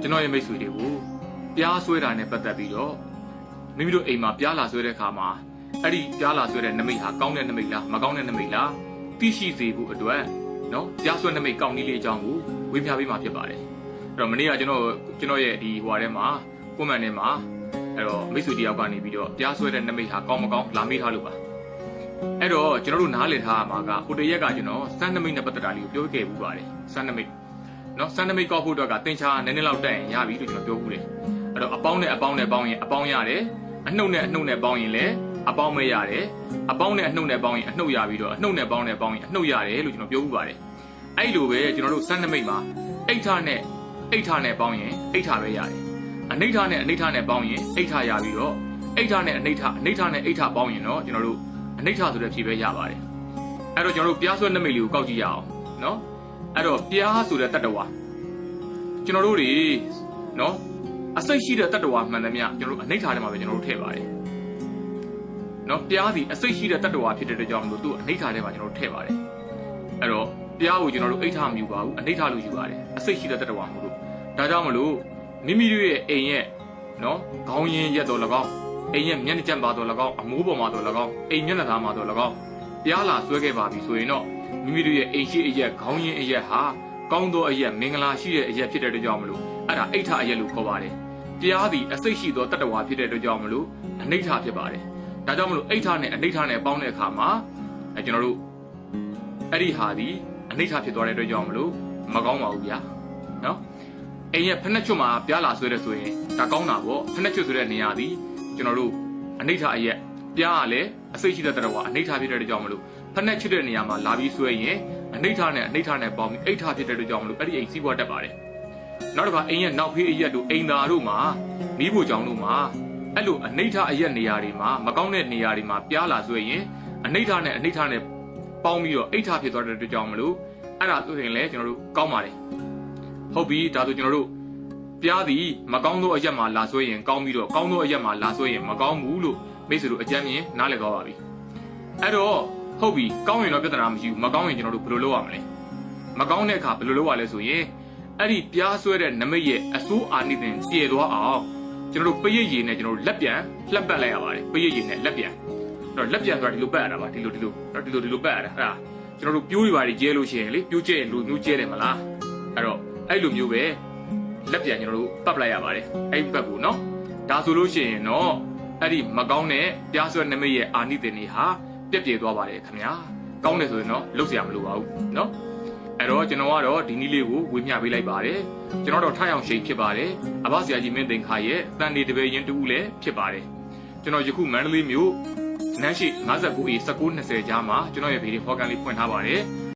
ကျွန်တော်ရဲ့မိတ်ဆွေတွေကိုပြားဆွဲတာနဲ့ပတ်သက်ပြီးတော့မိမိတို့အိမ်မှာပြားလာဆွဲတဲ့ခါမှာအဲ့ဒီပြားလာဆွဲတဲ့နမိတ်ဟာကောင်းတဲ့နမိတ်လားမကောင်းတဲ့နမိတ်လားသိရှိစေဖို့အတွက်နော်ပြားဆွဲနမိတ်ကောင်းနည်းလေးအကြောင်းကိုဝေမျှပေးမှာဖြစ်ပါတယ်အဲ့တော့မနေ့ကကျွန်တော်ကျွန်တော်ရဲ့ဒီဟိုဟာထဲမှာကွန်မန့်ထဲမှာအဲ့တော့မိတ်ဆွေတယောက်ကနေပြီးတော့ပြားဆွဲတဲ့နမိတ်ဟာကောင်းမကောင်းလာမေးထားလို့ပါအဲ့တော့ကျွန်တော်တို့နားလည်ထားရမှာကဟိုတရက်ကကျွန်တော်စမ်းနမိတ်နဲ့ပတ်သက်တာလေးကိုပြောခဲ့ဘူးပါတယ်စမ်းနမိတ် နော်စန္ဒမိတ်ကောက်ဖို့အတွက်ကတင်ချာနည်းနည်းလောက်တက်ရင်ရပြီလို့ကျွန်တော်ပြောဘူးတယ်အဲ့တော့အပေါင်းနဲ့အပေါင်းနဲ့ပေါင်းရင်အပေါင်းရတယ်အနှုတ်နဲ့အနှုတ်နဲ့ပေါင်းရင်လည်းအပေါင်းပဲရတယ်အပေါင်းနဲ့အနှုတ်နဲ့ပေါင်းရင်အနှုတ်ရပြီးတော့အနှုတ်နဲ့ပေါင်းနဲ့ပေါင်းရင်အနှုတ်ရတယ်လို့ကျွန်တော်ပြောဘူးပါတယ်အဲ့လိုပဲကျွန်တော်တို့စန္ဒမိတ်မှာအိဋ္ဌနဲ့အိဋ္ဌနဲ့ပေါင်းရင်အိဋ္ဌပဲရတယ်အနိဋ္ဌနဲ့အနိဋ္ဌနဲ့ပေါင်းရင်အိဋ္ဌရပြီးတော့အိဋ္ဌနဲ့အနိဋ္ဌအနိဋ္ဌနဲ့အိဋ္ဌပေါင်းရင်တော့ကျွန်တော်တို့အနိဋ္ဌဆိုတဲ့ဖြေပဲရပါတယ်အဲ့တော့ကျွန်တော်တို့ပြားဆွဲနမိတ်လေးကိုကောက်ကြည့်ရအောင်နော် အဲ့တော့ပြားဆိုတဲ့တတ္တဝါကျွန်တော်တို့တွေနော်အစိတ်ရှိတဲ့တတ္တဝါမှန်သမျှကျွန်တော်တို့အနိဋ္ဌာထဲမှာပဲကျွန်တော်တို့ထည့်ပါတယ်နော်ပြားစီအစိတ်ရှိတဲ့တတ္တဝါဖြစ်တဲ့အတွက်ကြောင့်မလို့သူ့အနိဋ္ဌာထဲမှာကျွန်တော်တို့ထည့်ပါတယ်အဲ့တော့ပြားကိုကျွန်တော်တို့အိဋ္ဌာမယူပါဘူးအနိဋ္ဌာလို့ယူပါတယ်အစိတ်ရှိတဲ့တတ္တဝါမလို့ဒါကြောင့်မလို့မိမိတို့ရဲ့အိမ်ရဲ့နော်ခေါင်းရင်းရက်တော်၎င်းအိမ်ရဲ့မျက်နှာကျက်ပါတော်၎င်းအမိုးပေါ်မှာတော်၎င်းအိမ်မျက်နှာသားမှာတော်၎င်းပြားလာဆွဲခဲ့ပါပြီဆိုရင်တော့ မိမိတို့ရဲ့အိမ်ရှိအရက်ခေါင်းရင်းအရက်ဟာကောင်းသောအရက်မင်္ဂလာရှိတဲ့အရက်ဖြစ်တဲ့အတွက်ကြောင့်မလို့အဲ့ဒါအိဋ္ဌအရက်လို့ခေါ်ပါတယ်ပြားသည်အစိတ်ရှိသောတတ္တဝါဖြစ်တဲ့အတွက်ကြောင့်မလို့အနိဋ္ဌဖြစ်ပါတယ်ဒါကြောင့်မလို့အိဋ္ဌနဲ့အနိဋ္ဌနဲ့ပေါင်းတဲ့အခါမှာအဲကျွန်တော်တို့အဲ့ဒီဟာသည်အနိဋ္ဌဖြစ်သွားတဲ့အတွက်ကြောင့်မလို့မကောင်းပါဘူးဗျာနော်အိမ်ရဲ့ဖက်နှက်ချွတ်မှာပြားလာဆွဲတဲ့ဆိုရင်ဒါကောင်းတာပေါ့ဖက်နှက်ချွတ်ဆိုတဲ့နေရာသည်ကျွန်တော်တို့အနိဋ္ဌအရက်ပြားကလည်းအစိတ်ရှိတဲ့တတ္တဝါအနိဋ္ဌဖြစ်တဲ့အတွက်ကြောင့်မလို့ ဖက်နှက်ချွတ်တဲ့နေရာမှာလာပြီးဆွဲရင်အနိဋ္ဌနဲ့အနိဋ္ဌနဲ့ပေါင်းပြီးအိဋ္ဌဖြစ်တဲ့အတွက်ကြောင့်မလို့အဲ့ဒီအိမ်စီးပွားတက်ပါတယ်နောက်တစ်ခါအိမ်ရဲ့နောက်ဖေးအရက်တို့အိမ်သားတို့မှာမိဖို့ကြောင့်တို့မှာအဲ့လိုအနိဋ္ဌအရက်နေရာတွေမှာမကောင်းတဲ့နေရာတွေမှာပြားလာဆွဲရင်အနိဋ္ဌနဲ့အနိဋ္ဌနဲ့ပေါင်းပြီးတော့အိဋ္ဌဖြစ်သွားတဲ့အတွက်ကြောင့်မလို့အဲ့ဒါဆိုရင်လည်းကျွန်တော်တို့ကောင်းပါတယ်ဟုတ်ပြီဒါဆိုကျွန်တော်တို့ပြားသည်မကောင်းသောအရက်မှာလာဆွဲရင်ကောင်းပြီးတော့ကောင်းသောအရက်မှာလာဆွဲရင်မကောင်းဘူးလို့မိတ်ဆွေတို့အကြမ်းမြင်နားလည်သွားပါပြီအဲ့တော့ ဟုတ်ပြီကောင်းရင်တော့ပြဿနာမရှိဘူးမကောင်းရင်ကျွန်တော်တို့ဘယ်လိုလုပ်ရမလဲမကောင်းတဲ့အခါဘယ်လိုလုပ်ရလဲဆိုရင်အဲ့ဒီပြားဆွဲတဲ့နမိတ်ရဲ့အစိုးအာနိသင်ပြေသွားအောင်ကျွန်တော်တို့ပရိတ်ရည်နဲ့ကျွန်တော်တို့လက်ပြန်လှက်ပတ်လိုက်ရပါတယ်ပရိတ်ရည်နဲ့လက်ပြန်အဲ့တော့လက်ပြန်ဆိုတာဒီလိုပတ်ရတာပါဒီလိုဒီလိုအဲ့ဒီလိုဒီလိုပတ်ရတာအဲ့ဒါကျွန်တော်တို့ပြိုးတွေပါကြီးကျဲလို့ရှိရင်လေပြိုးကျဲရင်လူမျိုးကျဲတယ်မလားအဲ့တော့အဲ့လိုမျိုးပဲလက်ပြန်ကျွန်တော်တို့ပတ်ပလိုက်ရပါတယ်အဲ့ဒီပတ်ကိုနော်ဒါဆိုလို့ရှိရင်တော့အဲ့ဒီမကောင်းတဲ့ပြားဆွဲနမိတ်ရဲ့အာနိသင်တွေဟာ ပြက်ပြဲသွားပါတယ်ခင်ဗျာကောင်းတယ်ဆိုရင်တော့လုပ်เสียမလိုပါဘူးနော် အဲ့တော့ကျွန်တော်ကတော့ဒီနည်းလေးကိုဝေမျှပေးလိုက်ပါတယ်ကျွန်တော်တော့ထအောင်ရှိန်ဖြစ်ပါတယ်အဘဆရာကြီးမင်းသိန်ခါရဲ့တန်နေတပည့်ရင်တူလည်းဖြစ်ပါတယ်ကျွန်တော်ယခုမန္တလေးမြို့နန်းရှိ 59A 1920ကြားမှာကျွန်တော်ရဲ့ဗီဒီယိုဖော်ကန်လေးဖွင့်ထားပါတယ်